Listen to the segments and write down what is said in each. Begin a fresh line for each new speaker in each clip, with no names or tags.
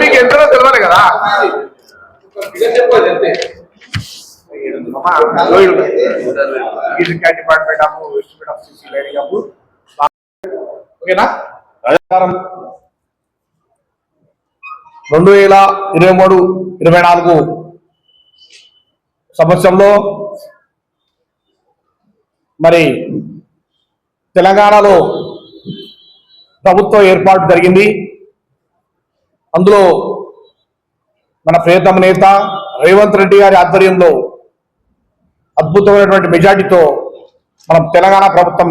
మీకు ఎంతలో తెలియాలి కదా? Department of of CC lining of ఓకేనా రెండు వేల ఇరవై మూడు ఇరవై నాలుగు సంవత్సరంలో మరి తెలంగాణలో ప్రభుత్వ ఏర్పాటు జరిగింది. అందులో మన ప్రియతమ నేత రేవంత్ రెడ్డి గారి ఆధ్వర్యంలో అద్భుతమైనటువంటి మెజార్టీతో మనం తెలంగాణ ప్రభుత్వం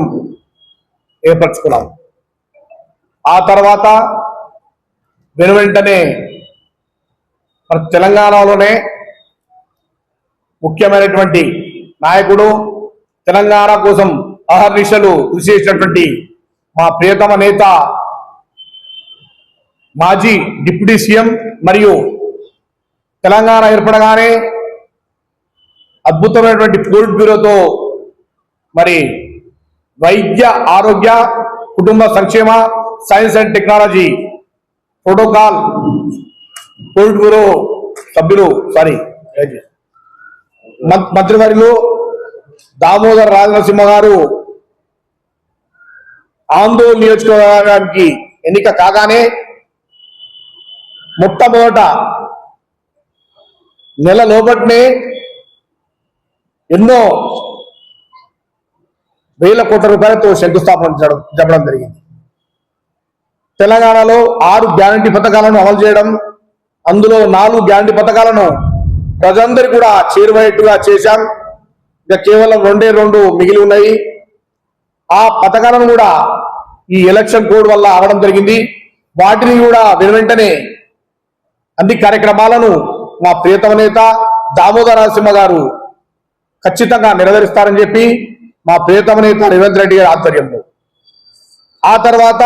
ఏర్పరచుకున్నాం. ఆ తర్వాత వెను వెంటనే మన తెలంగాణలోనే ముఖ్యమైనటువంటి నాయకుడు తెలంగాణ కోసం అహర్నిశలు కృషి చేసినటువంటి మా ప్రియతమ నేత మాజీ డిప్యూటీ సీఎం మరియు తెలంగాణ ఏర్పడగానే అద్భుతమైనటువంటి పోలిట్ బ్యూరోతో మరి వైద్య ఆరోగ్య కుటుంబ సంక్షేమ science and technology protocol politburo సభ్యులు సారీ మంత్రివర్యులు దామోదర్ రాజనరసింహ గారు ఆందోళన నియోజకవర్గానికి ఎన్నిక కాగానే మొట్టమొదట నెల లోపట్నే ఎన్నో వేల కోట్ల రూపాయలతో శంకుస్థాపన చేయడం చెప్పడం జరిగింది. తెలంగాణలో ఆరు గ్యారంటీ పథకాలను అమలు చేయడం అందులో నాలుగు గ్యారంటీ పథకాలను ప్రజలందరికీ కూడా చేరువయ్యేట్టుగా చేశాం. ఇక కేవలం రెండే రెండు మిగిలి ఉన్నాయి. ఆ పథకాలను కూడా ఈ ఎలక్షన్ కోడ్ వల్ల ఆగడం జరిగింది. వాటిని కూడా వెనువెంటనే అన్ని కార్యక్రమాలను మా ప్రియతమ నేత దామోదర నరసింహ గారు ఖచ్చితంగా నెరవేరుస్తారని చెప్పి మా ప్రియతమ నేత రేవంత్ రెడ్డి గారి ఆధ్వర్యంలో. ఆ తర్వాత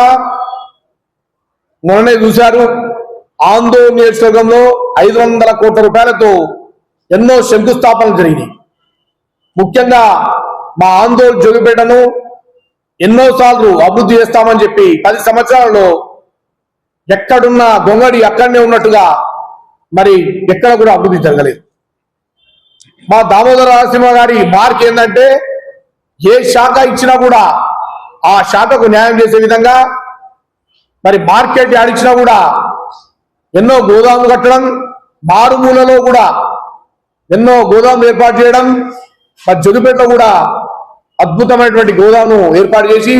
మొన్ననే చూశారు ఆందోళన నియోజకవర్గంలో ఐదు వందల కోట్ల రూపాయలతో ఎన్నో శంకుస్థాపనలు జరిగినాయి. ముఖ్యంగా మా ఆందోళన జోగిపేటను ఎన్నోసార్లు అభివృద్ధి చేస్తామని చెప్పి పది సంవత్సరాలలో ఎక్కడున్న గొంగడి అక్కడనే ఉన్నట్టుగా మరి ఎక్కడ కూడా అభివృద్ధి జరగలేదు. మా దామోదర నరసింహ గారి మార్క్ ఏంటంటే ఏ శాఖ ఇచ్చినా కూడా ఆ శాఖకు న్యాయం చేసే విధంగా మరి మార్కెట్ ఆడిచ్చినా కూడా ఎన్నో గోదాములు కట్టడం మారుమూలలో కూడా ఎన్నో గోదాములు ఏర్పాటు చేయడం మరి జొగిపేటలో కూడా అద్భుతమైనటువంటి గోదాను ఏర్పాటు చేసి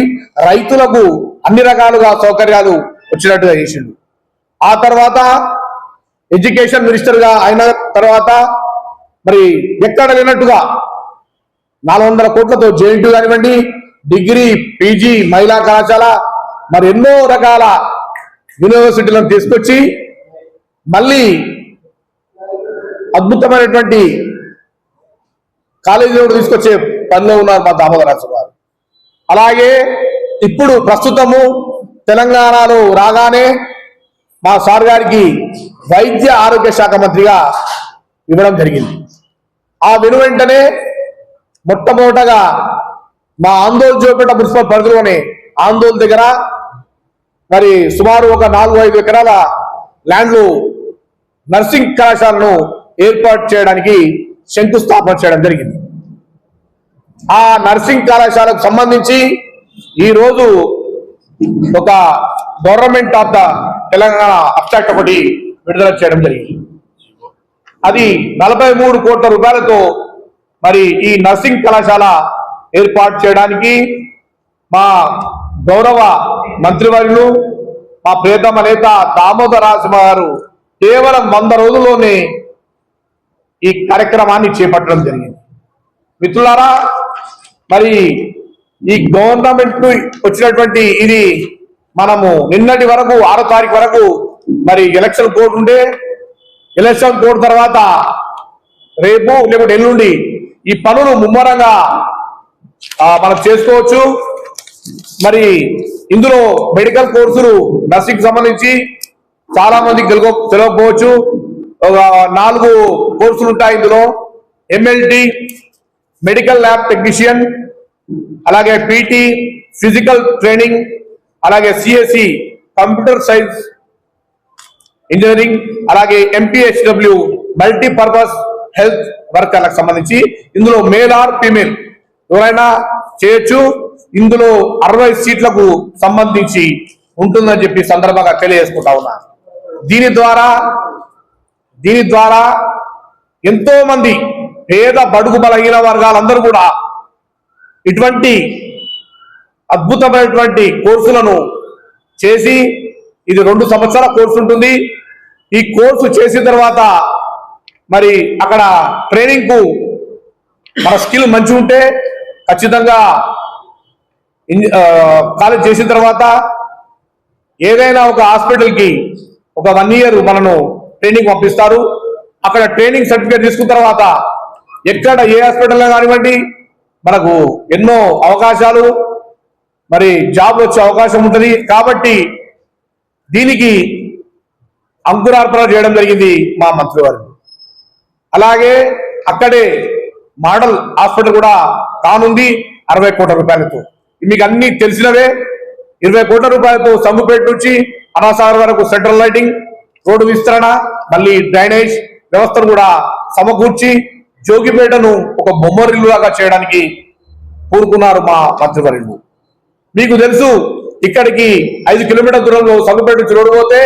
రైతులకు అన్ని రకాలుగా సౌకర్యాలు వచ్చినట్టుగా చేసిండు. ఆ తర్వాత ఎడ్యుకేషన్ మినిస్టర్గా అయిన తర్వాత మరి ఎక్కడ లేనట్టుగా నాలుగు వందల కోట్లతో జేఎన్టీ కానివ్వండి డిగ్రీ పీజీ మహిళా కళాశాల మరి ఎన్నో రకాల యూనివర్సిటీలను తీసుకొచ్చి మళ్ళీ అద్భుతమైనటువంటి కాలేజీలో తీసుకొచ్చే పనిలో ఉన్నారు మా దామోదరాజు గారు అలాగే ఇప్పుడు ప్రస్తుతము తెలంగాణలో రాగానే మా సార్ గారికి వైద్య ఆరోగ్య శాఖ మంత్రిగా ఇవ్వడం జరిగింది. ఆ వెను వెంటనే మొట్టమొదటగా మా ఆందోళన చూపేట మున్సిపల్ పరిధిలోనే ఆందోళన దగ్గర మరి సుమారు ఒక నాలుగు ఐదు ఎకరాల ల్యాండ్లు నర్సింగ్ కళాశాలను ఏర్పాటు చేయడానికి శంకుస్థాపన చేయడం జరిగింది. ఆ నర్సింగ్ కళాశాలకు సంబంధించి ఈ రోజు ఒక government of the Telangana abstract ఒకటి విడుదల చేయడం జరిగింది. అది నలభై మూడు కోట్ల రూపాయలతో మరి ఈ నర్సింగ్ కళాశాల ఏర్పాటు చేయడానికి మా గౌరవ మంత్రివర్యులు మా ప్రియతమ నేత దామోదర గారు కేవలం వంద రోజుల్లోనే ఈ కార్యక్రమాన్ని చేపట్టడం జరిగింది. మిత్రులారా మరి ఈ గవర్నమెంట్ వచ్చినటువంటి ఇది మనము నిన్నటి వరకు ఆరో తారీఖు వరకు మరి ఎలక్షన్ కోడ్ ఉండే. ఎలక్షన్ కోడ్ తర్వాత రేపు లేకుంటే ఎల్లుండి ఈ పనులు ముమ్మరంగా మనం చేసుకోవచ్చు. మరి ఇందులో మెడికల్ కోర్సులు నర్సింగ్ సంబంధించి చాలా మందికి తెలుగు తెలియకపోవచ్చు ఒక నాలుగు కోర్సులు ఉంటాయి ఇందులో. ఎంఎల్టీ మెడికల్ ల్యాబ్ టెక్నీషియన్ అలాగే పీటీ ఫిజికల్ ట్రైనింగ్ అలాగే సిఎస్సి కంప్యూటర్ సైన్స్ ఇంజనీరింగ్ అలాగే ఎంపీహెచ్డబ్ల్యూ మల్టీపర్పస్ హెల్త్ వర్కర్లకు సంబంధించి ఇందులో మేల్ ఆర్ ఫీమేల్. ఎవరైనా చేయొచ్చు. ఇందులో అరవై సీట్లకు సంబంధించి ఉంటుందని చెప్పి సందర్భంగా తెలియజేసుకుంటా ఉన్నా. దీని ద్వారా దీని ద్వారా ఎంతో మంది పేద బడుగు బలహీన వర్గాలందరూ కూడా ఇటువంటి అద్భుతమైనటువంటి కోర్సులను చేసి ఇది రెండు సంవత్సరాల కోర్సు ఉంటుంది. ఈ కోర్సు చేసిన తర్వాత మరి అక్కడ ట్రైనింగ్కు మన స్కిల్ మంచి ఉంటే ఖచ్చితంగా కాలేజ్ చేసిన తర్వాత ఏదైనా ఒక హాస్పిటల్కి ఒక వన్ ఇయర్ మనను ట్రైనింగ్ పంపిస్తారు. అక్కడ ట్రైనింగ్ సర్టిఫికేట్ తీసుకున్న తర్వాత ఎక్కడ ఏ హాస్పిటల్లో కానివ్వండి మనకు ఎన్నో అవకాశాలు మరి జాబ్ వచ్చే అవకాశం ఉంటుంది. కాబట్టి దీనికి అంకురార్పణ చేయడం జరిగింది మా మంత్రి వారు అలాగే అక్కడే మోడల్ హాస్పిటల్ కూడా కానుంది అరవై కోట్ల రూపాయలతో. మీకు అన్ని తెలిసినవే. ఇరవై కోట్ల రూపాయలతో సమ్ముపేట నుంచి అనాసాగర్ వరకు సెంట్రల్ లైటింగ్ రోడ్డు విస్తరణ మళ్ళీ డ్రైనేజ్ వ్యవస్థను కూడా సమకూర్చి జోగిపేటను ఒక బొమ్మరిల్లులాగా చేయడానికి కోరుకున్నారు మా మంత్రివర్యులు. మీకు తెలుసు ఇక్కడికి ఐదు కిలోమీటర్ దూరంలో సంగుపేట నుంచి రోడ్డు పోతే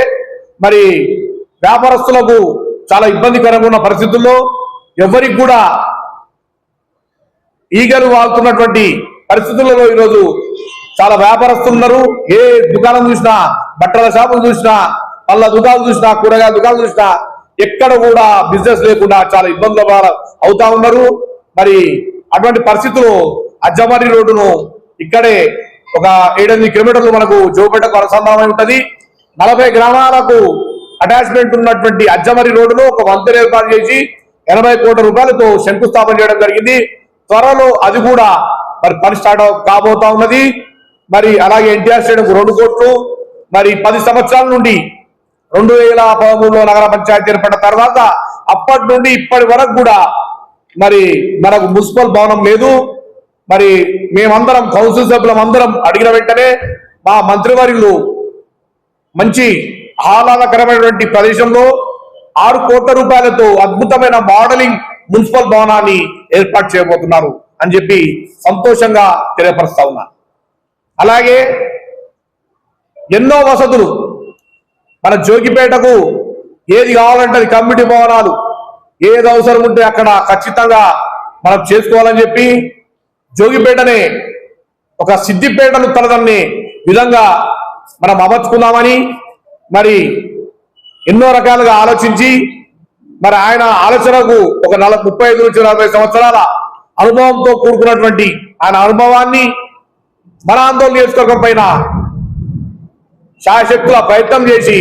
మరి వ్యాపారస్తులకు చాలా ఇబ్బందికరంగా ఉన్న పరిస్థితుల్లో ఎవరికి కూడా ఈగలు వాళ్తున్నటువంటి పరిస్థితులలో ఈరోజు చాలా వ్యాపారస్తులు ఉన్నారు. ఏ దుకాణం చూసినా బట్టల షాపులు చూసినా పళ్ళ దుకాణాలు చూసినా కూరగాయల దుకాణాలు చూసినా ఎక్కడ కూడా బిజినెస్ లేకుండా చాలా ఇబ్బందుల అవుతా ఉన్నారు. మరి అటువంటి పరిస్థితులు అజ్జమారి రోడ్డును ఇక్కడే ఒక ఏడెనిమిది కిలోమీటర్లు మనకు జోపేటకు అనుసంధానమై ఉంటది. నలభై గ్రామాలకు అటాచ్మెంట్ ఉన్నటువంటి అజ్జమరి రోడ్డును ఒక వంతెన ఏర్పాటు చేసి ఎనభై కోట్ల రూపాయలతో శంకుస్థాపన చేయడం జరిగింది. త్వరలో అది కూడా మరి పని స్టార్ట్ కాబోతా ఉన్నది. మరి అలాగే ఎన్టీఆర్ స్టేడియం రెండు కోట్లు. మరి పది సంవత్సరాల నుండి రెండు వేల పదమూడులో నగర పంచాయతీ ఏర్పడిన తర్వాత అప్పటి నుండి ఇప్పటి వరకు కూడా మరి మనకు మున్సిపల్ భవనం లేదు. మరి మేమందరం కౌన్సిల్ సభ్యులం అందరం అడిగిన వెంటనే మా మంత్రివర్యులు మంచి ఆహ్లాదకరమైనటువంటి ప్రదేశంలో ఆరు కోట్ల రూపాయలతో అద్భుతమైన మోడలింగ్ మున్సిపల్ భవనాన్ని ఏర్పాటు చేయబోతున్నారు అని చెప్పి సంతోషంగా తెలియపరుస్తా ఉన్నా. అలాగే ఎన్నో వసతులు మన జోగిపేటకు ఏది కావాలంటే అది కమ్యూనిటీ భవనాలు. ఏది అవసరం ఉంటే అక్కడ ఖచ్చితంగా మనం చేసుకోవాలని చెప్పి జోగిపేటనే ఒక సిద్దిపేటను తలదన్ని విధంగా మనం అమర్చుకుందామని మరి ఎన్నో రకాలుగా ఆలోచించి మరి ఆయన ఆలోచనకు ఒక నలభై ముప్పై ఐదు నుంచి నలభై సంవత్సరాల అనుభవంతో కూడుకున్నటువంటి ఆయన అనుభవాన్ని మన ఆందోళన నియోజకవర్గం పైన శాశక్తుల ప్రయత్నం చేసి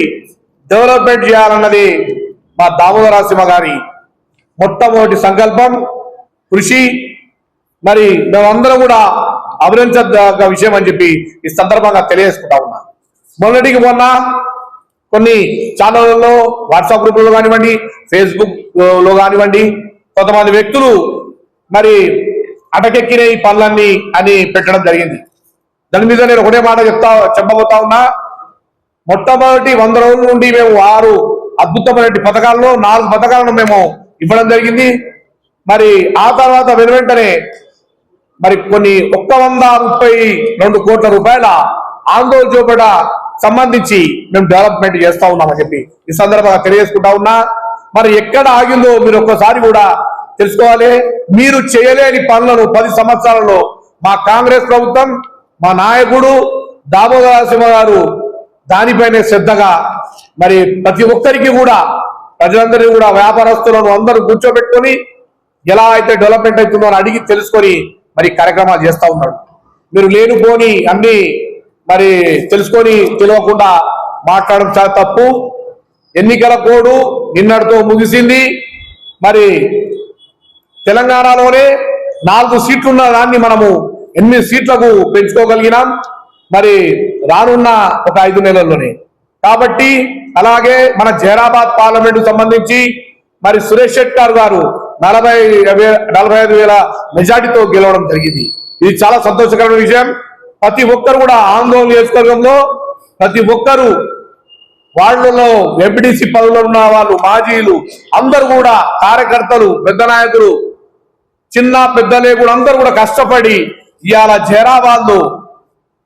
డెవలప్మెంట్ చేయాలన్నది మా దామోదరాసింహ గారి మొట్టమొదటి సంకల్పం. కృషి. మరి మేమందరం కూడా అభినందించదగ్గ విషయం అని చెప్పి ఈ సందర్భంగా తెలియజేసుకుంటా ఉన్నా. మొన్నటికి మొన్న కొన్ని ఛానళ్ళలో వాట్సాప్ గ్రూప్లో కానివ్వండి ఫేస్బుక్లో కానివ్వండి కొంతమంది వ్యక్తులు మరి అటకెక్కిన ఈ పనులన్నీ అని పెట్టడం జరిగింది. దాని మీద నేను ఒకటే మాట చెప్తా చెప్పబోతా ఉన్నా. మొట్టమొదటి వంద రోజుల నుండి మేము ఆరు అద్భుతమైన పథకాల్లో నాలుగు పథకాలను మేము ఇవ్వడం జరిగింది. మరి ఆ తర్వాత వెను వెంటనే మరి కొన్ని ఒక్క వంద ముప్పై రెండు కోట్ల రూపాయల ఆందోళన చూపట సంబంధించి మేము డెవలప్మెంట్ చేస్తా ఉన్నామని చెప్పి ఈ సందర్భంగా తెలియజేసుకుంటా ఉన్నా. మరి ఎక్కడ ఆగిందో మీరు ఒక్కసారి కూడా తెలుసుకోవాలి. మీరు చేయలేని పనులను పది సంవత్సరాలలో మా కాంగ్రెస్ ప్రభుత్వం మా నాయకుడు దామోదర సింహ గారు దానిపైనే శ్రద్ధగా మరి ప్రతి ఒక్కరికి కూడా ప్రజలందరినీ కూడా వ్యాపారస్తులను అందరూ కూర్చోబెట్టుకొని ఎలా అయితే డెవలప్మెంట్ అవుతుందో అని అడిగి తెలుసుకొని మరి కార్యక్రమాలు చేస్తూ ఉన్నాడు మీరు లేనిపోని అన్ని మరి తెలుసుకొని తెలియకుండా మాట్లాడడం చాలా తప్పు. ఎన్నికల కోడు నిన్నటితో ముగిసింది. మరి తెలంగాణలోనే నాలుగు సీట్లు ఉన్న దాన్ని మనము ఎనిమిది సీట్లకు పెంచుకోగలిగినాం. మరి రానున్న ఒక ఐదు నెలల్లోనే. కాబట్టి అలాగే మన జైరాబాద్ పార్లమెంట్ సంబంధించి మరి సురేష్ షెట్టార్ గారు నలభై నలభై ఐదు వేల మెజార్టీతో గెలవడం జరిగింది. ఇది చాలా సంతోషకరమైన విషయం. ప్రతి ఒక్కరు కూడా ఆందోళన చేసుకోవడంలో ప్రతి ఒక్కరు వాళ్ళలో ఎంపీటీసీ పదవుల్లో ఉన్న వాళ్ళు మాజీలు అందరూ కూడా కార్యకర్తలు పెద్ద నాయకులు చిన్న పెద్దలే కూడా అందరూ కూడా కష్టపడి ఇవాళ జైరాబాద్లో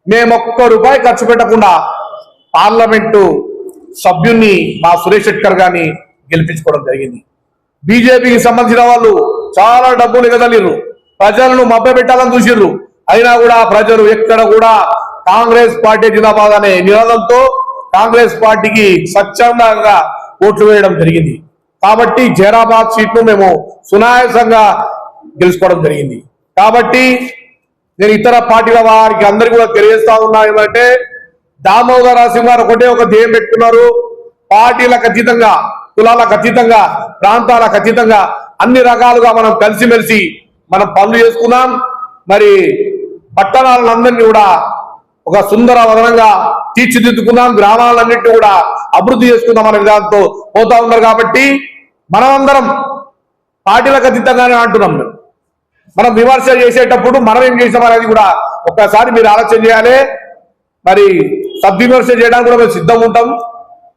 మేము ఒక్క రూపాయి ఖర్చు పెట్టకుండా పార్లమెంటు సభ్యున్ని మా సురేష్ శెట్కర్ గారిని గెలిపించుకోవడం జరిగింది. బీజేపీకి సంబంధించిన వాళ్ళు చాలా డబ్బులు ఎగదలిరు ప్రజలను మభ్యపెట్టాలని చూసిర్రు. అయినా కూడా ప్రజలు ఎక్కడ కూడా కాంగ్రెస్ పార్టీ జిందాబాద్ అనే నినాదంతో కాంగ్రెస్ పార్టీకి స్వచ్ఛందంగా ఓట్లు వేయడం జరిగింది. కాబట్టి జైరాబాద్ సీట్ను మేము సునాయాసంగా గెలుచుకోవడం జరిగింది. కాబట్టి నేను ఇతర పార్టీల వారికి అందరికీ కూడా తెలియజేస్తా ఉన్నా ఏమంటే దామోదర సింగ్ గారు ఒకటే ఒక ధ్యేయం పెట్టుకున్నారు. పార్టీలకు అతీతంగా కులాలకు అతీతంగా ప్రాంతాలకు అతీతంగా అన్ని రకాలుగా మనం కలిసిమెలిసి మనం పనులు చేసుకున్నాం. మరి పట్టణాలందరినీ కూడా ఒక సుందర వదనంగా తీర్చిదిద్దుకున్నాం. గ్రామాలన్నింటినీ కూడా అభివృద్ధి చేసుకుందాం అనే విధానంతో పోతా ఉన్నారు కాబట్టి మనమందరం పార్టీలకు అతీతంగానే అంటున్నాం మేము. మనం విమర్శ చేసేటప్పుడు మనం ఏం చేసాం అనేది కూడా ఒక్కసారి మీరు ఆలోచన చేయాలి. మరి సద్విమర్శ చేయడానికి కూడా మేము సిద్ధం ఉంటాం.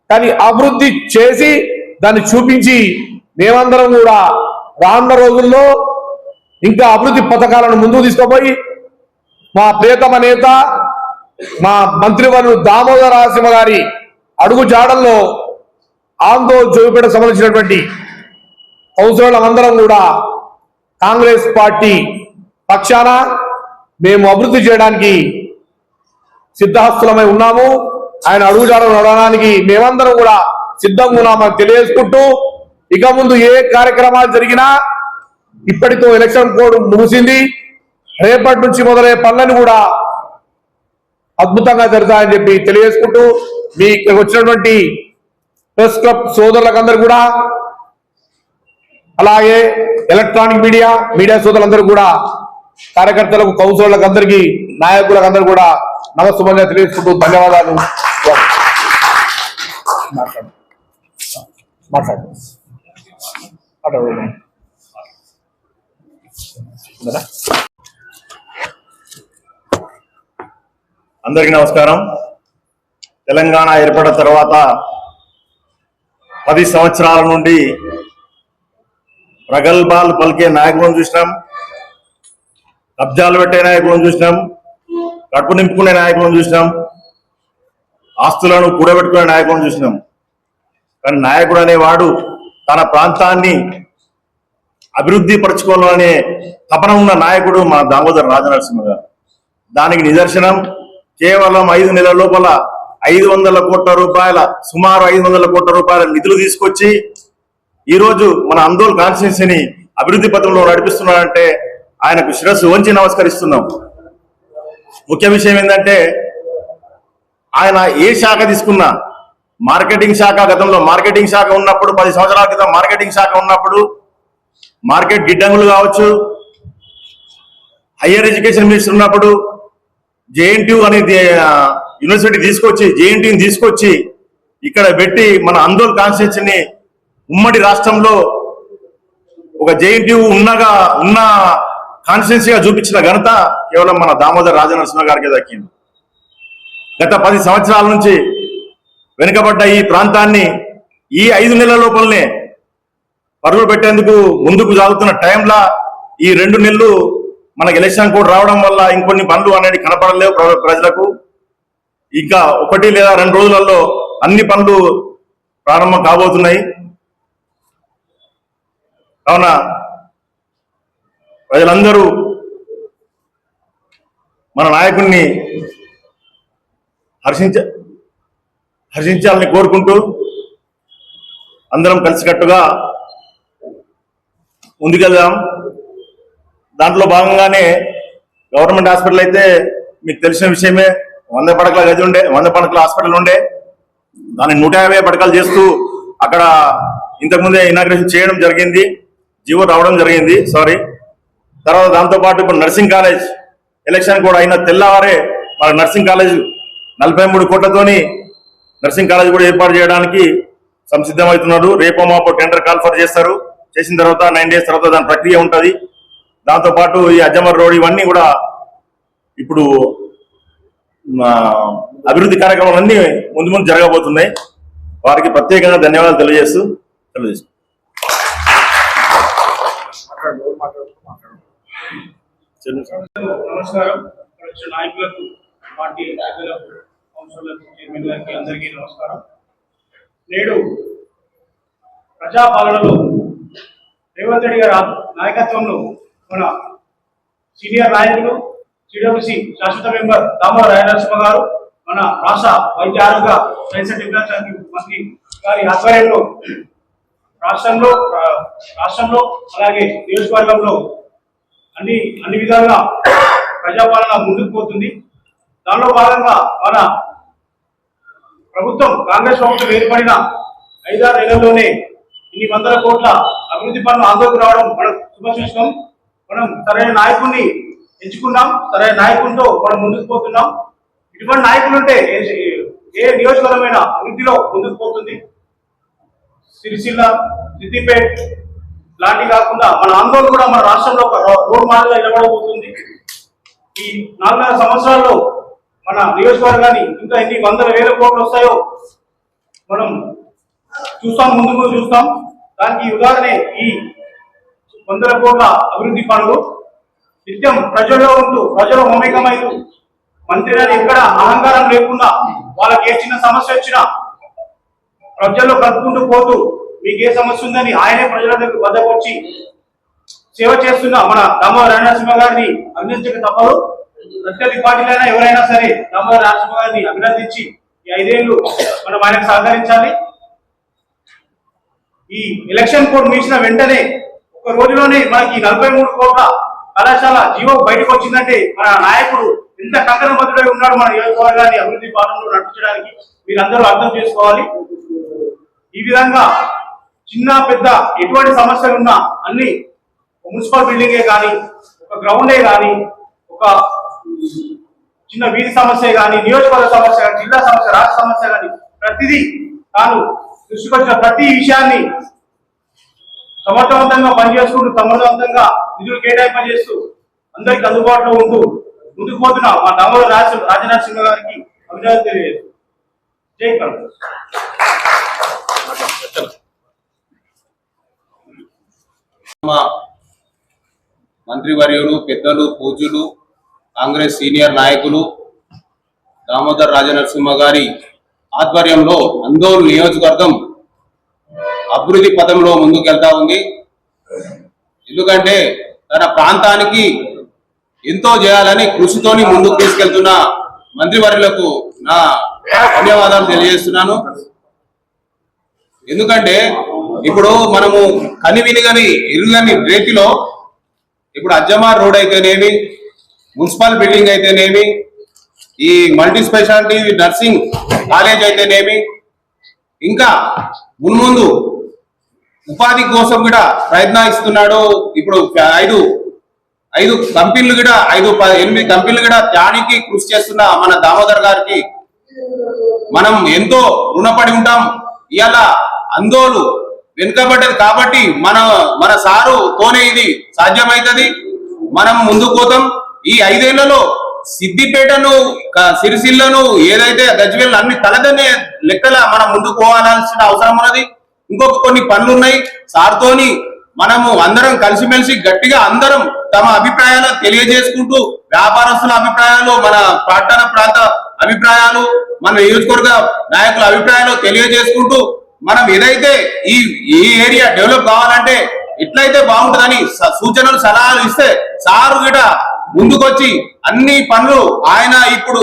కానీ అభివృద్ధి చేసి దాన్ని చూపించి మేమందరం కూడా రానున్న రోజుల్లో ఇంకా అభివృద్ధి పథకాలను ముందుకు తీసుకుపోయి మా ప్రియతమ నేత మా మంత్రివర్యులు దామోదర రాసింహ గారి అడుగు జాడల్లో ఆందోళన జోగిపేట సంబంధించినటువంటి కౌన్సిలర్లందరం కూడా కాంగ్రెస్ పార్టీ పక్షాన మేము అభివృద్ధి చేయడానికి సిద్ధహస్తులమై ఉన్నాము. ఆయన అడుగుజాడలు నడవడానికి మేమందరం కూడా సిద్ధంగా ఉన్నామని తెలియజేసుకుంటూ ఇక ముందు ఏ కార్యక్రమాలు జరిగినా ఇప్పటితో ఎలక్షన్ కోడ్ ముగిసింది. రేపటి నుంచి మొదలయ్యే పనులను కూడా అద్భుతంగా జరుగుతాయని చెప్పి తెలియజేసుకుంటూ మీ ఇక్కడికి వచ్చినటువంటి ప్రెస్ క్లబ్ సోదరులకందరూ కూడా అలాగే ఎలక్ట్రానిక్ మీడియా మీడియా సోదరులందరూ కూడా కార్యకర్తలకు కౌన్సిలర్లకు అందరికీ నాయకులకు అందరూ కూడా నమస్కారం తెలియజేసుకుంటూ ధన్యవాదాలు. మాట్లాడు మాట్లాడు
అందరికీ నమస్కారం. తెలంగాణ ఏర్పడిన తర్వాత పది సంవత్సరాల నుండి ప్రగల్భాలు పలికే నాయకులను చూసినాం. కబ్జాలు పెట్టే నాయకులను చూసినాం. కట్టు నింపుకునే నాయకులను చూసినాం. ఆస్తులను కూడబెట్టుకునే నాయకులను చూసినాం. కానీ నాయకుడు అనేవాడు తన ప్రాంతాన్ని అభివృద్ధి పరచుకోవాలనే తపన ఉన్న నాయకుడు మా దామోదర్ రాజనరసింహ గారు. దానికి నిదర్శనం కేవలం ఐదు నెలల లోపల ఐదు వందల కోట్ల రూపాయల సుమారు ఐదు వందల కోట్ల రూపాయల నిధులు తీసుకొచ్చి ఈ రోజు మన ఆందోళన కాన్స్టిట్యున్సీని అభివృద్ధి పథంలో నడిపిస్తున్నాడంటే ఆయనకు శిరస్సు వంచి నమస్కరిస్తున్నాం. ముఖ్య విషయం ఏంటంటే ఆయన ఏ శాఖ తీసుకున్నా మార్కెటింగ్ శాఖ గతంలో మార్కెటింగ్ శాఖ ఉన్నప్పుడు పది సంవత్సరాల క్రితం మార్కెటింగ్ శాఖ ఉన్నప్పుడు మార్కెట్ గిడ్డంగులు కావచ్చు హయ్యర్ ఎడ్యుకేషన్ మినిస్టర్ ఉన్నప్పుడు జేఎన్టీ అనేది యూనివర్సిటీ తీసుకొచ్చి జేఎన్టీని తీసుకొచ్చి ఇక్కడ పెట్టి మన ఆందోళన కాన్స్టిట్యూన్సీని ఉమ్మడి రాష్ట్రంలో ఒక జేఎన్టీ ఉన్నగా ఉన్న కాన్స్టిట్యున్సీగా చూపించిన ఘనత కేవలం మన దామోదర్ రాజనరసింహ గారికి దక్కింది. గత పది సంవత్సరాల నుంచి వెనుకబడ్డ ఈ ప్రాంతాన్ని ఈ ఐదు నెలల లోపలనే పరుగులు పెట్టేందుకు ముందుకు సాగుతున్న టైంలో ఈ రెండు నెలలు మనకి ఎలక్షన్ కోడ్ రావడం వల్ల ఇంకొన్ని పనులు అనేది కనపడలేవు ప్రజలకు. ఇంకా ఒకటి లేదా రెండు రోజులలో అన్ని పనులు ప్రారంభం కాబోతున్నాయి. కావున ప్రజలందరూ మన నాయకుడిని హర్షించ హర్షించాలని కోరుకుంటూ అందరం కలిసికట్టుగా ముందుకెళ్దాం. దాంట్లో భాగంగానే గవర్నమెంట్ హాస్పిటల్ అయితే మీకు తెలిసిన విషయమే వంద పడకల గది ఉండే వంద పడకల హాస్పిటల్ ఉండే. దాన్ని నూట యాభై పడకలు చేస్తూ అక్కడ ఇంతకుముందే ఇనాగ్రేషన్ చేయడం జరిగింది. జీవో రావడం జరిగింది సారీ తర్వాత దాంతోపాటు ఇప్పుడు నర్సింగ్ కాలేజ్ ఎలక్షన్ కూడా అయిన తెల్లవారే మన నర్సింగ్ కాలేజ్ నలభై మూడు కోట్లతోని నర్సింగ్ కాలేజ్ కూడా ఏర్పాటు చేయడానికి సంసిద్ధమవుతున్నారు. రేపో మాపో టెండర్ కాల్ఫర్ చేస్తారు. చేసిన తర్వాత నైన్ డేస్ తర్వాత దాని ప్రక్రియ ఉంటుంది. దాంతో పాటు ఈ అజ్జమర్ రోడ్ ఇవన్నీ కూడా ఇప్పుడు మా అభివృద్ధి కార్యక్రమాలన్నీ ముందు ముందు జరగబోతున్నాయి. వారికి ప్రత్యేకంగా ధన్యవాదాలు తెలియజేస్తూ తెలియజేస్తాను
నమస్కారం. నాయకులకు పార్టీ నాయకులకు కౌన్సిలర్లకు చైర్మన్ గారికి అందరికీ నమస్కారం. నేడు ప్రజాపాలనలో రేవంత్ రెడ్డి గారి నాయకత్వంలో మన సీనియర్ నాయకులు సిడబ్ల్యూసి శాశ్వత మెంబర్ దామోదర రాయనరసింహ గారు మన రాష్ట్ర వైద్య ఆరోగ్య సైన్స్ అండ్ టెక్నాలజీ మంత్రి గారి ఆధ్వర్యంలో రాష్ట్రంలో రాష్ట్రంలో అలాగే నియోజకవర్గంలో అన్ని అన్ని విధాలుగా ప్రజాపాలన ముందుకు పోతుంది. దానిలో భాగంగా మన ప్రభుత్వం కాంగ్రెస్ ప్రభుత్వం ఏర్పడిన ఐదారు నెలల్లోనే ఇన్ని వందల కోట్ల అభివృద్ధి పనులు ఆందోళనకు రావడం మనం శుభసూచకం మనం సరైన నాయకుడిని ఎంచుకున్నాం. సరైన నాయకుడితో మనం ముందుకు పోతున్నాం. ఇటువంటి నాయకులు ఉంటే ఏ- ఏ నియోజకవర్గమైన అభివృద్ధిలో ముందుకు పోతుంది. సిరిసిల్ల సిద్దిపేట్ లాంటి కాకుండా మన ఆందోళన కూడా మన రాష్ట్రంలో ఒక రోడ్ మార్గంగా నిలబడబోతుంది. ఈ నాలుగున్నర సంవత్సరాల్లో మన నియోజకవర్గాన్ని ఇంకా ఎన్ని వందల వేల కోట్లు వస్తాయో మనం చూస్తాం ముందుకు చూస్తాం. దానికి ఉదాహరణ ఈ వందల కోట్ల అభివృద్ధి పనులు. నిత్యం ప్రజల్లో ఉంటూ ప్రజలు మమేకమైతూ మంత్రి ఎక్కడ అహంకారం లేకుండా వాళ్ళకి ఏ చిన్న సమస్య వచ్చినా ప్రజల్లో కలుపుకుంటూ పోతూ మీకు ఏ సమస్య ఉందని ఆయనే ప్రజల దగ్గర వద్దకు వచ్చి సేవ చేస్తున్న మన దామోదర నరసింహ గారిని అభినందించక తప్పదు. ప్రత్యర్థి పార్టీలైనా ఎవరైనా సరే దామోదర నరసింహ గారిని అభినందించి ఈ ఐదేళ్ళు మనం ఆయనకు సహకరించాలి. ఈ ఎలక్షన్ కోడ్ ముగిసిన వెంటనే ఒక రోజులోనే మనకి నలభై మూడు కోట్ల కళాశాల జీవో బయటకు వచ్చిందంటే మన నాయకుడు ఎంత కంకణబద్ధుడై ఉన్నాడు మన నియోజకవర్గాన్ని అభివృద్ధి పాలనలో నడిపించడానికి మీరందరూ అర్థం చేసుకోవాలి. ఈ విధంగా చిన్న పెద్ద ఎటువంటి సమస్యలు ఉన్నా అన్ని మున్సిపల్ బిల్డింగే కానీ ఒక గ్రౌండే కానీ ఒక చిన్న వీధి సమస్య కానీ నియోజకవర్గ సమస్య కానీ జిల్లా సమస్య రాష్ట్ర సమస్య కానీ ప్రతిదీ తాను దృష్టికి ప్రతి విషయాన్ని సమర్థవంతంగా పనిచేసుకుంటూ సమర్థవంతంగా నిధులు కేటాయింపజేస్తూ అందరికి అందుబాటులో ఉంటూ ముందుకు పోతున్న మా రాజు రాజనాథ్ సింగ్ గారికి అభినందన తెలియజేస్తూ. జై కరు
మా మంత్రివర్యులు పెద్దలు పూజలు కాంగ్రెస్ సీనియర్ నాయకులు దామోదర్ రాజనరసింహ గారి ఆధ్వర్యంలో అందోలు నియోజకవర్గం అభివృద్ధి పదంలో ముందుకెళ్తా ఉంది. ఎందుకంటే తన ప్రాంతానికి ఎంతో చేయాలని కృషితోని ముందుకు తీసుకెళ్తున్న మంత్రివర్యులకు నా ధన్యవాదాలు తెలియజేస్తున్నాను. ఎందుకంటే ఇప్పుడు మనము కని వినిగని ఇరుగని రేతిలో ఇప్పుడు అజ్జమార్ రోడ్ అయితేనేమి మున్సిపల్ బిల్డింగ్ అయితేనేమి ఈ మల్టీ స్పెషాలిటీ నర్సింగ్ కాలేజ్ అయితేనేమి ఇంకా మున్ముందు ఉపాధి కోసం కూడా ప్రయత్నిస్తున్నాడు ఇప్పుడు ఐదు ఐదు కంపెనీలు కూడా ఐదు ఎనిమిది కంపెనీలు కూడా దానికి కృషి చేస్తున్న మన దామోదర్ గారికి. మనం ఎంతో రుణపడి ఉంటాం. ఇవాళ అందోలు వెనుకబడ్డది కాబట్టి మన మన సారు తోనే ఇది సాధ్యమవుతుంది మనం ముందుకు పోతాం. ఈ ఐదేళ్ళలో సిద్దిపేటను సిరిసిల్లను ఏదైతే గజ్వేల్ అన్ని తలదనే లెక్కల మనం ముందుకు పోవాల్సిన అవసరం ఉన్నది. ఇంకొక కొన్ని పనులు ఉన్నాయి సార్తోని మనము అందరం కలిసిమెలిసి గట్టిగా అందరం తమ అభిప్రాయాలు తెలియజేసుకుంటూ వ్యాపారస్తుల అభిప్రాయాలు మన పట్టణ ప్రాంత అభిప్రాయాలు మన నియోజకవర్గ నాయకుల అభిప్రాయాలు తెలియజేసుకుంటూ మనం ఏదైతే ఈ ఈ ఏరియా డెవలప్ కావాలంటే ఎట్లయితే బాగుంటుందని సూచనలు సలహాలు ఇస్తే సారు గిట ముందుకొచ్చి అన్ని పనులు ఆయన ఇప్పుడు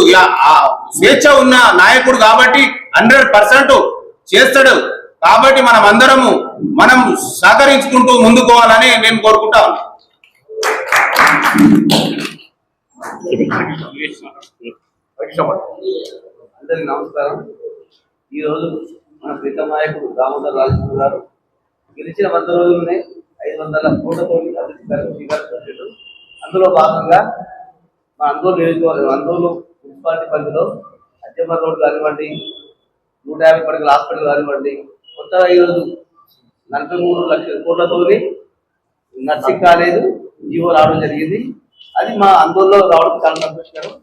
స్వేచ్ఛ ఉన్న నాయకుడు కాబట్టి హండ్రెడ్ పర్సెంట్ చేస్తాడు. కాబట్టి మనం అందరము మనం సహకరించుకుంటూ ముందుకోవాలని నేను కోరుకుంటాను
అందరికి నమస్కారం. ఈరోజు మన ప్రీతం నాయకుడు దామోదర్ రాజేంద్ర గారు. గెలిచిన వంద రోజులనే ఐదు వందల కోట్లతో అభివృద్ధి కార్యక్రమం అందులో భాగంగా మా అందరూ నియోజకవర్గం అందరూ మున్సిపాలిటీ పరిధిలో అచ్చమ్మ రోడ్ కానివ్వండి నూట యాభై పడకల హాస్పిటల్ కానివ్వండి కొత్తగా ఈరోజు నలభై మూడు లక్షల కోట్లతోని నర్సింగ్ కాలేజ్ జీవో రావడం జరిగింది. అది మా అందోల్లో రావడం చాలా సంతోషకరం.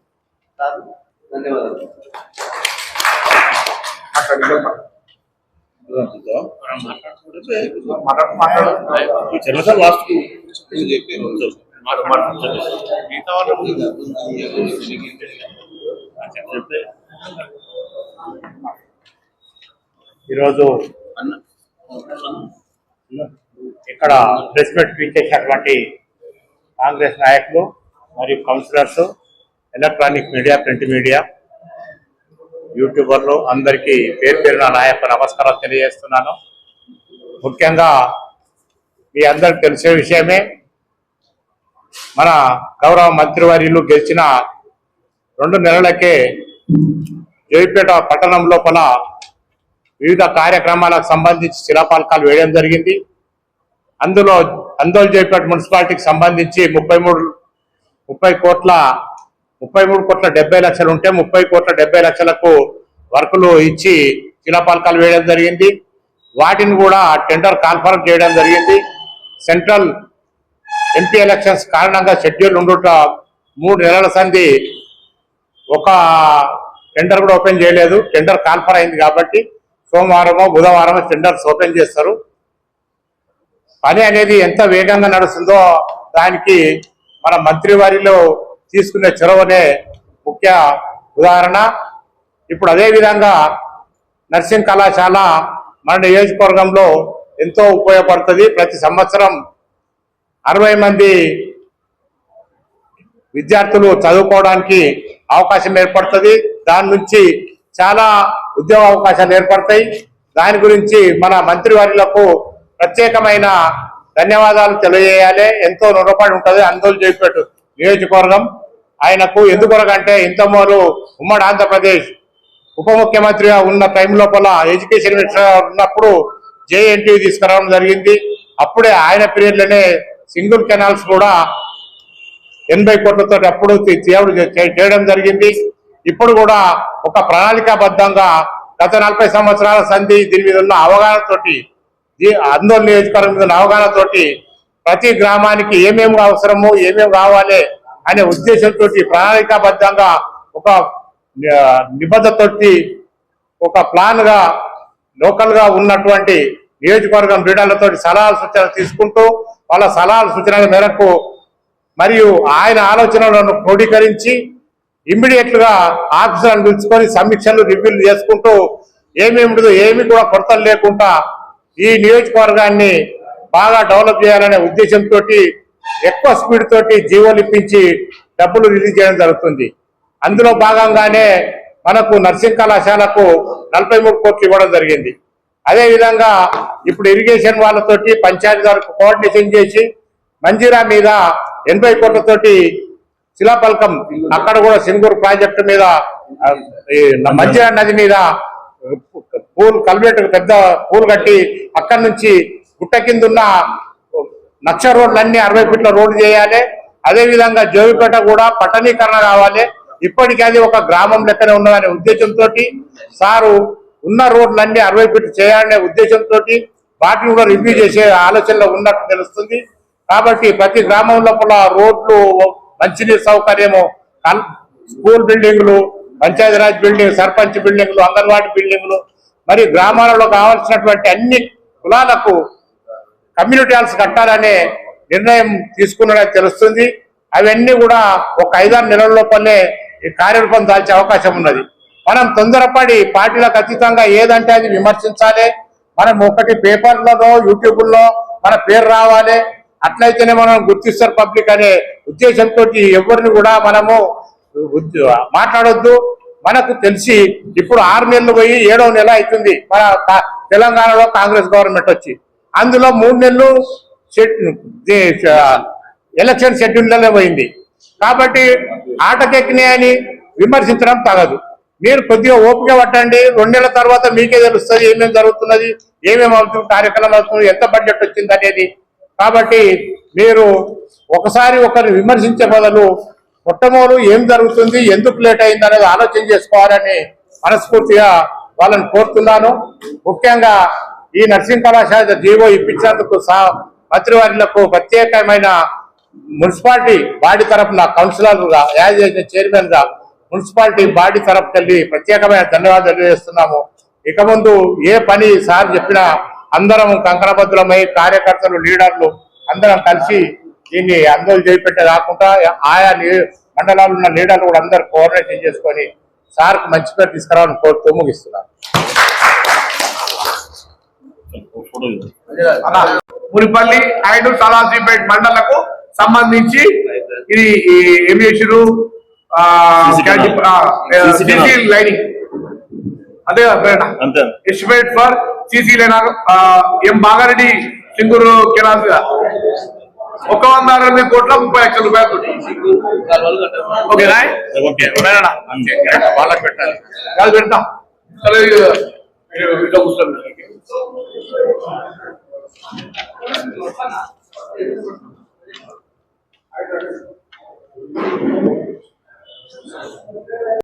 ఈరోజు ఇక్కడ ప్రెస్ మీట్ చేసినటువంటి కాంగ్రెస్ నాయకులు మరియు councillors electronic media print media యూట్యూబర్లు అందరికీ పేరు పేరున నా యొక్క నమస్కారాలు తెలియజేస్తున్నాను. ముఖ్యంగా మీ అందరికి తెలిసే విషయమే మన గౌరవ మంత్రివర్యులు గెలిచిన రెండు నెలలకే జోయిపేట పట్టణం లోపల వివిధ కార్యక్రమాలకు సంబంధించి శిలాపాలకాలు వేయడం జరిగింది. అందులో అందోల్ జోయిపేట మున్సిపాలిటీకి సంబంధించి ముప్పై మూడు ముప్పై కోట్ల ముప్పై మూడు కోట్ల డెబ్బై లక్షలు ఉంటే ముప్పై కోట్ల డెబ్బై లక్షలకు వర్కులు ఇచ్చి శిలాపాలకాలు వేయడం జరిగింది. వాటిని కూడా టెండర్ కాన్ఫర్మ్ చేయడం జరిగింది. సెంట్రల్ ఎంపీ ఎలక్షన్స్ కారణంగా షెడ్యూల్ ఉండుట మూడు నెలల సంధి ఒక టెండర్ కూడా ఓపెన్ చేయలేదు. టెండర్ కాన్ఫర్ అయింది కాబట్టి సోమవారమో బుధవారమో టెండర్స్ ఓపెన్ చేస్తారు. పని అనేది ఎంత వేగంగా నడుస్తుందో దానికి మన మంత్రివారిలో తీసుకునే చొరవనే ముఖ్య ఉదాహరణ. ఇప్పుడు అదేవిధంగా నర్సింగ్ కళాశాల మన నియోజకవర్గంలో ఎంతో ఉపయోగపడుతుంది. ప్రతి సంవత్సరం అరవై మంది విద్యార్థులు చదువుకోవడానికి అవకాశం ఏర్పడుతుంది. దాని నుంచి చాలా ఉద్యోగ అవకాశాలు ఏర్పడతాయి. దాని గురించి మన మంత్రివర్యులకు ప్రత్యేకమైన ధన్యవాదాలు తెలియజేయాలి. ఎంతో రుణపడి ఉంటుంది. అందులో చెప్పేట్టు నియోజకవర్గం. ఆయనకు ఎందుకొరకంటే ఇంతమూరు ఉమ్మడి ఆంధ్రప్రదేశ్ ఉప ముఖ్యమంత్రిగా ఉన్న టైం లోపల ఎడ్యుకేషన్ మినిస్టర్ ఉన్నప్పుడు జేఎన్టీ తీసుకురావడం జరిగింది. అప్పుడే ఆయన పీరియడ్లోనే సింగిల్ కెనాల్స్ కూడా ఎనభై కోట్లతో అప్పుడు చేయడం జరిగింది. ఇప్పుడు కూడా ఒక ప్రణాళికాబద్ధంగా గత నలభై సంవత్సరాల సంధి దీని మీద ఉన్న అవగాహనతోటి దీ- నియోజకవర్గం మీద ఉన్న అవగాహనతోటి ప్రతి గ్రామానికి ఏమేమి అవసరము ఏమేమి కావాలి అనే ఉద్దేశంతో ప్రణాళికాబద్ధంగా ఒక ఆ, నిబద్ధతోటి ఒక ప్లాన్గా లోకల్గా ఉన్నటువంటి నియోజకవర్గం లీడర్లతో సలహాలు సూచనలు తీసుకుంటూ వాళ్ళ సలహాలు సూచనల మేరకు మరియు ఆయన ఆలోచనలను క్రోడీకరించి ఇమ్మీడియట్గా ఆఫీసర్లను పిలుచుకొని సమీక్షలు రివ్యూలు చేసుకుంటూ ఏమేమి ఏమి కూడా కొరతలు లేకుండా ఈ నియోజకవర్గాన్ని బాగా డెవలప్ చేయాలనే ఉద్దేశంతో ఎక్కువ స్పీడ్ తోటి జీవోలు ఇప్పించి డబ్బులు రిలీజ్ చేయడం జరుగుతుంది. అందులో భాగంగానే మనకు నర్సింగ్ కళాశాలకు నలభై మూడు కోట్లు ఇవ్వడం జరిగింది. అదేవిధంగా ఇప్పుడు ఇరిగేషన్ వాళ్ళతోటి పంచాయతీ వరకు కోఆర్డినేషన్ చేసి మంజీరా మీద ఎనభై కోట్లతోటి శిలాఫలకం అక్కడ కూడా సింగూరు ప్రాజెక్టు మీద ఈ మంజీరా నది మీద పూల్ కల్వెట్ పెద్ద పూల్ కట్టి అక్కడి నుంచి గుట్ట కింద ఉన్న లక్ష రోడ్లన్నీ అరవై ఫీట్ల రోడ్డు చేయాలి. అదే విధంగా జోగిపేట కూడా పట్టణీకరణ కావాలి. ఇప్పటికీ అది ఒక గ్రామం లెక్కనే ఉన్నదనే ఉద్దేశంతో సారు ఉన్న రోడ్లన్నీ అరవై ఫీట్లు చేయాలనే ఉద్దేశంతో వాటిని కూడా రివ్యూ చేసే ఆలోచనలో ఉన్నట్టు తెలుస్తుంది. కాబట్టి ప్రతి గ్రామం లోపల రోడ్లు మంచినీరు సౌకర్యము స్కూల్ బిల్డింగ్లు పంచాయతీరాజ్ బిల్డింగ్ సర్పంచ్ బిల్డింగ్లు అంగన్వాడీ బిల్డింగ్లు మరి గ్రామాలలో కావాల్సినటువంటి అన్ని కులాలకు కమ్యూనిటీ హాల్స్ కట్టాలనే నిర్ణయం తీసుకున్నదని తెలుస్తుంది. అవన్నీ కూడా ఒక ఐదారు నెలల లోపలనే ఈ కార్యరూపం దాల్చే అవకాశం ఉన్నది. మనం తొందరపడి పార్టీలకు అతీతంగా ఏదంటే అది విమర్శించాలి. మనం ఒకటి పేపర్లలో యూట్యూబ్లో మన పేరు రావాలి. అట్లయితేనే మనం గుర్తిస్తారు పబ్లిక్ అనే ఉద్దేశంతో ఎవరిని కూడా మనము మాట్లాడొద్దు. మనకు తెలిసి ఇప్పుడు ఆరు నెలలు పోయి ఏడవ నెల అవుతుంది. మన తెలంగాణలో కాంగ్రెస్ గవర్నమెంట్ వచ్చి. అందులో మూడు నెలలు షెడ్- ఎలక్షన్ షెడ్యూల్లోనే పోయింది. కాబట్టి ఆటకెక్కినాయని విమర్శించడం తగదు. మీరు కొద్దిగా ఓపిక పట్టండి. రెండు నెలల తర్వాత మీకే తెలుస్తుంది ఏమేమి జరుగుతున్నది ఏమేమి అవుతుంది కార్యక్రమం అవుతుంది ఎంత బడ్జెట్ వచ్చింది అనేది. కాబట్టి మీరు ఒకసారి ఒకరిని విమర్శించే బదులు మొట్టమొదలు ఏం జరుగుతుంది ఎందుకు లేట్ అయింది అనేది ఆలోచన చేసుకోవాలని మనస్ఫూర్తిగా వాళ్ళని కోరుతున్నాను. ముఖ్యంగా ఈ నర్సింగ్ కళాశాల జీవో ఇప్పించినందుకు సా మంత్రివారులకు ప్రత్యేకమైన మున్సిపాలిటీ బాడీ తరఫున కౌన్సిలర్గా యాజ్ చైర్మన్గా మున్సిపాలిటీ బాడీ తరపుకెళ్ళి ప్రత్యేకమైన ధన్యవాదాలు తెలియజేస్తున్నాము. ఇక ముందు ఏ పని సార్ చెప్పినా అందరం కంకణబద్దులమై కార్యకర్తలు లీడర్లు అందరం కలిసి దీన్ని అందరూ చేపెట్టే కాకుండా ఆయా నీ- ఉన్న లీడర్లు కూడా అందరు కోఆర్డినేషన్ చేసుకొని సార్కు మంచి పేరు తీసుకురావాలని కోరుతూ
ముగిస్తున్నారు
మునిపల్లి అండ్ సలాసీపేట్ మండలకు సంబంధించి ఇది ఏం చేసిరు. లైనింగ్. అదే estimate for CC liner M Bagareddy Singur canal మీద. ఒక వంద అరవై కోట్ల ముప్పై లక్షల రూపాయలు ఓకేనా
వాళ్ళకి పెట్టాలి.
కాదు పెడతాం. సరే アイドル